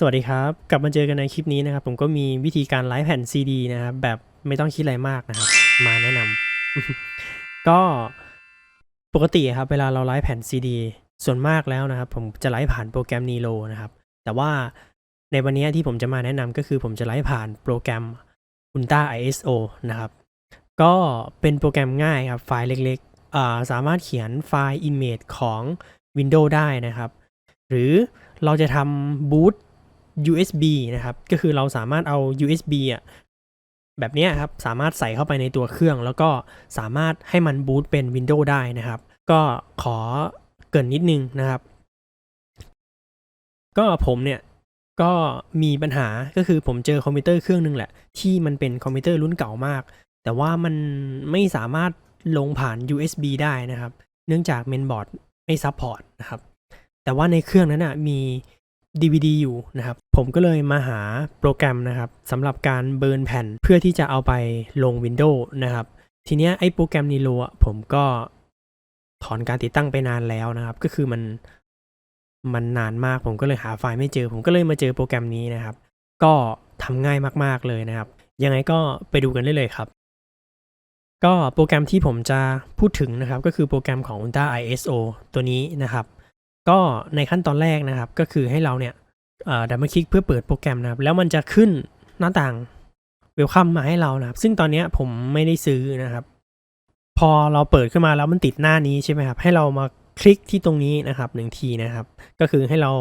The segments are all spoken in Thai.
สวัสดีครับ กลับมาเจอกันในคลิปนี้นะครับ ผมก็มีวิธีการไลฟ์แผ่นซีดีนะครับ แบบไม่ต้องคิดอะไรมากนะครับ มาแนะนำก็ปกติครับ เวลาเราไลฟ์แผ่นซีดีส่วนมากแล้วนะครับ ผมจะไลฟ์ผ่านโปรแกรม Nero นะครับ แต่ว่าในวันนี้ที่ผมจะมาแนะนำก็คือผมจะไลฟ์ผ่านโปรแกรม Ultra ISO นะครับ ก็เป็นโปรแกรมง่ายครับ ไฟล์เล็กๆสามารถเขียนไฟล์ image ของ Windows ได้นะครับ หรือเราจะทำบูต USB นะครับ ก็คือเราสามารถเอา USB อะแบบนี้ครับ สามารถใส่เข้าไปในตัวเครื่อง แล้วก็สามารถให้มันบูตเป็น Windows ได้นะครับ ก็ขอเกินนิดนึงนะครับ ก็ผมเนี่ยก็มีปัญหาก็คือผมเจอคอมพิวเตอร์เครื่องหนึงแหละ ที่มันเป็นคอมพิวเตอร์รุ่นเก่ามาก แต่ว่ามันไม่สามารถลงผ่าน USB ได้นะครับ เนื่องจากเมนบอร์ดไม่ซัพพอร์ตนะครับ แต่ว่าในเครื่องนั้นนะมี DVD อยู่นะครับ ผมก็เลยมาหาโปรแกรมนะครับสำหรับการเบิร์นแผ่นเพื่อที่จะเอาไปลง Windows นะครับ ทีเนี้ยไอ้โปรแกรมนีโ o อะผมก็ถอนการติดตั้งไปนานแล้วนะครับ ก็คือมันมันนานมากผมก็เลยหาไฟล์ไม่เจอ ผมก็เลยมาเจอโปรแกรมนี้นะครับ ก็ทำง่ายมากๆเลยนะครับ ยังไงก็ไปดูกันได้เลยครับ ก็โปรแกรมที่ผมจะพูดถึงนะครับ ก็คือโปรแกรมของ Ultra ISO ตัวนี้นะครับ ก็ในขั้นตอนแรกนะครับ ก็คือให้เราเนี่ย ดับเบิลคลิกเพื่อเปิดโปรแกรมนะครับแล้วมันจะขึ้นหน้าต่างเวลคัมมาให้เรานะครับ ซึ่งตอนนี้ผมไม่ได้ซื้อนะครับ พอเราเปิดขึ้นมาแล้วมันติดหน้านี้ใช่ไหมครับ ให้เรามาคลิกที่ตรงนี้นะครับหนึ่งทีนะครับ ก็คือให้เรา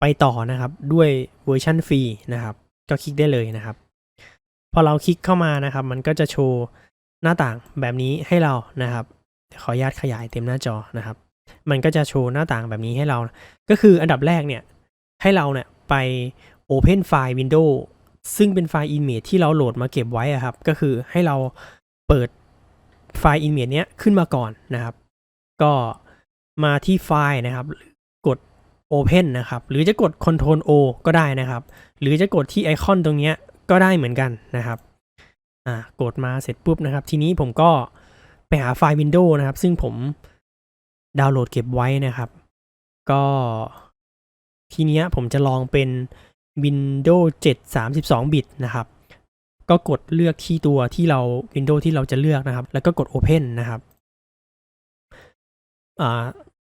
ไปต่อนะครับด้วยเวอร์ชันฟรีนะครับ ก็คลิกได้เลยนะครับ พอเราคลิกเข้ามานะครับ มันก็จะโชว์หน้าต่างแบบนี้ให้เรานะครับขออนุญาตขยายเต็มหน้าจอนะครับ มันก็จะโชว์หน้าต่างแบบนี้ให้เรา ก็คืออันดับแรกเนี่ย ให้เราเนี่ยไป Open ไฟล์ Windows ซึ่งเป็นไฟล์ image ที่เราโหลดมาเก็บไว้อะครับ ก็คือให้เราเปิดไฟล์ image เนี้ยขึ้นมาก่อนนะครับ ก็มาที่ไฟล์นะครับ กด Open นะครับ หรือจะกด Ctrl O ก็ได้นะครับ หรือจะกดที่ไอคอนตรงเนี้ยก็ได้เหมือนกันนะครับอ่ากดมาเสร็จปุ๊บนะครับ ทีนี้ผมก็ไปหาไฟล์ Windows นะครับ ซึ่งผมดาวน์โหลดเก็บไว้นะครับ ก็ ทีเนี้ยผมจะลองเป็น Windows 7 32 บิตนะครับ ก็กดเลือกที่ตัวที่เรา Windows ที่เราจะเลือกนะครับ แล้วก็กด Open นะครับอ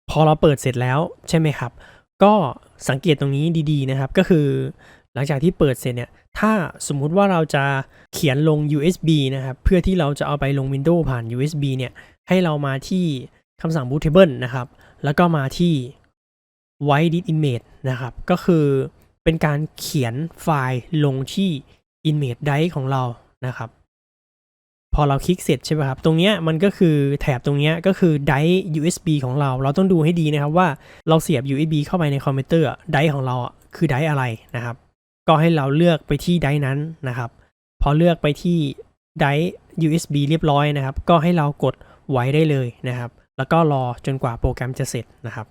พอเราเปิดเสร็จแล้วใช่ไหมครับ ก็สังเกตตรงนี้ดีๆนะครับ ก็คือหลังจากที่เปิดเสร็จเนี่ย ถ้าสมมุติว่าเราจะเขียนลง USB นะครับ เพื่อที่เราจะเอาไปลง Windows ผ่าน USB เนี่ย ให้เรามาที่คำสั่ง bootable นะครับ แล้วก็มาที่ white did image นะครับ ก็คือเป็นการเขียนไฟล์ลงที่ image drive ของเรานะครับ พอเราคลิกเสร็จใช่ไหมครับ ตรงเนี้ยมันก็คือแถบตรงเนี้ยก็คือ drive USB ของเรา เราต้องดูให้ดีนะครับว่าเราเสียบ USB เข้าไปในคอมพิวเตอร์ drive ของเราคือ drive อะไรนะครับ ก็ให้เราเลือกไปที่ drive นั้นนะครับ พอเลือกไปที่ drive USB เรียบร้อยนะครับ ก็ให้เรากดไว้ได้เลยนะครับ แล้วก็รอจนกว่าโปรแกรมจะเสร็จนะครับ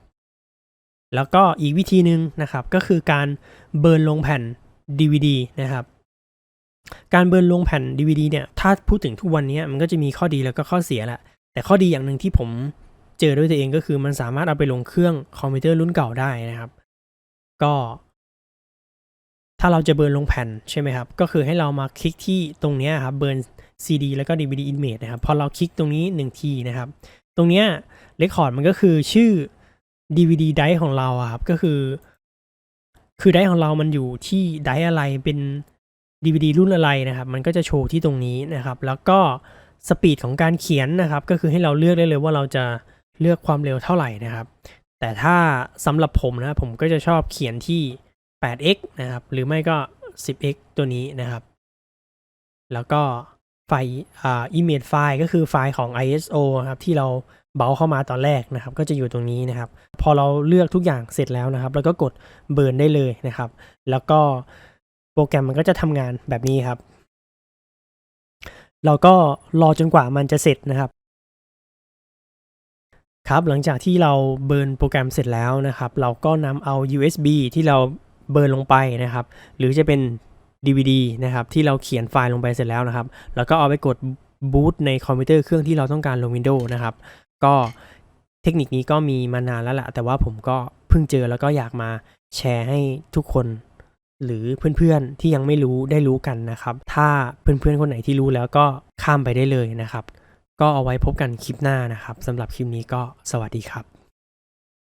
แล้วก็อีกวิธีหนึ่งนะครับก็คือการเบิร์นลงแผ่น DVD นะครับการเบิร์นลงแผ่น DVD เนี่ยถ้าพูดถึงทุกวันนี้มันก็จะมีข้อดีแล้วก็ข้อเสียแหละแต่ข้อดีอย่างหนึ่งที่ผมเจอด้วยตัวเองก็คือมันสามารถเอาไปลงเครื่องคอมพิวเตอร์รุ่นเก่าได้นะครับ ก็ ถ้าเราจะเบิร์นลงแผ่นใช่ไหมครับ ก็คือให้เรามาคลิกที่ตรงนี้ครับเบิร์น CD แล้วก็ DVD image นะครับ พอเราคลิกตรงนี้หนึ่งทีนะครับ ตรงเนี้ยเรคคอร์ดมันก็คือชื่อ DVD ไดของเราครับก็คือ คือไดของเรามันอยู่ที่ไดอะไรเป็น DVD รุ่นอะไรนะครับ มันก็จะโชว์ที่ตรงนี้นะครับ แล้วก็สปีดของการเขียนนะครับ ก็คือให้เราเลือกได้เลยว่าเราจะเลือกความเร็วเท่าไหร่นะครับ แต่ถ้าสำหรับผมนะผมก็จะชอบเขียนที่ 8x นะครับ หรือไม่ก็ 10x ตัวนี้นะครับ แล้วก็ ไฟล์อ่า image ไฟล์ก็คือไฟล์ของ ISO ครับที่เราเบาเข้ามาตอนแรกนะครับ ก็จะอยู่ตรงนี้นะครับ พอเราเลือกทุกอย่างเสร็จแล้วนะครับ แล้วก็กดเบิร์นได้เลยนะครับ แล้วก็โปรแกรมมันก็จะทำงานแบบนี้ครับ เราก็รอจนกว่ามันจะเสร็จนะครับครับหลังจากที่เราเบิร์นโปรแกรมเสร็จแล้วนะครับ เราก็นำเอา USB ที่เราเบิร์นลงไปนะครับ หรือจะเป็น DVD นะครับที่เราเขียนไฟล์ลงไปเสร็จแล้วนะครับ แล้วก็เอาไปกดบูตในคอมพิวเตอร์เครื่องที่เราต้องการลง Windows นะครับ ก็เทคนิคนี้ก็มีมานานแล้วแหละแต่ว่าผมก็เพิ่งเจอแล้วก็อยากมาแชร์ให้ทุกคน หรือเพื่อนๆที่ยังไม่รู้ได้รู้กันนะครับ ถ้าเพื่อนๆคนไหนที่รู้แล้วก็ข้ามไปได้เลยนะครับ ก็เอาไว้พบกันคลิปหน้านะครับสำหรับคลิปนี้ก็สวัสดีครับ